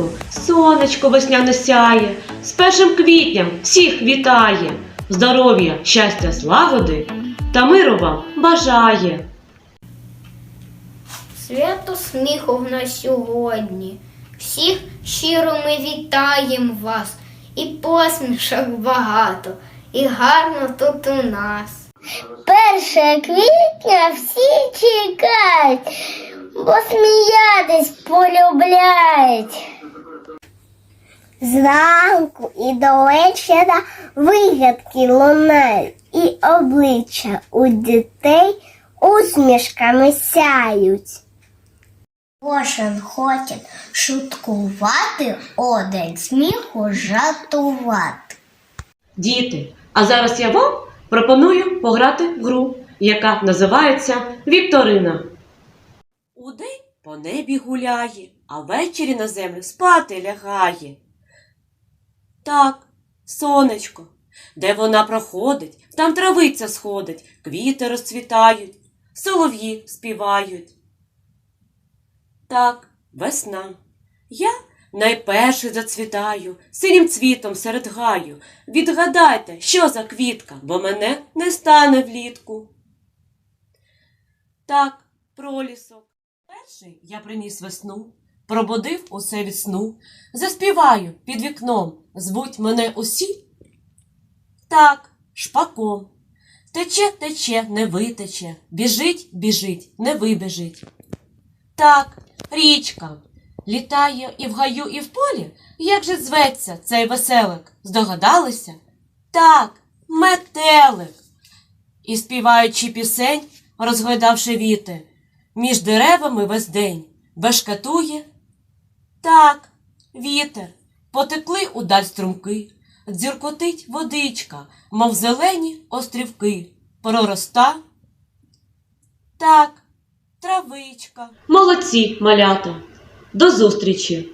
ранку сонечко весняне сяє, з першим квітням всіх вітає, здоров'я, щастя, злагоди та миру вам бажає. Свято сміху в нас сьогодні. Всіх щиро ми вітаємо вас, і посмішок багато, і гарно тут у нас. Перше квітня всі чекають, бо сміятись полюбляють. Зранку і до вечора вигадки лунають, і обличчя у дітей усмішками сяють. Кожен хоче шуткувати, один сміху жартувати. Діти, а зараз я вам пропоную пограти в гру, яка називається Вікторина. Удень по небі гуляє, а ввечері на землю спати лягає. Так, сонечко, де вона проходить, там травиця сходить, квіти розцвітають, солов'ї співають. Так, весна. Я найперший зацвітаю, синім цвітом серед гаю. Відгадайте, що за квітка, бо мене не стане влітку. Так, пролісок. Перший я приніс весну, пробудив усе від сну, заспіваю під вікном, звуть мене усі. Так, шпаком. Тече, тече, не витече, біжить, біжить, не вибіжить. Так, річка. Літає і в гаю, і в полі. Як же зветься цей веселик? Здогадалися? Так, метелик. І співаючи пісень, розгойдавши віти, між деревами весь день бешкатує. Так, вітер, потекли удаль струмки, дзюркотить водичка, мов зелені острівки, пророста. Так, травичка. Молодці, малята. До зустрічі!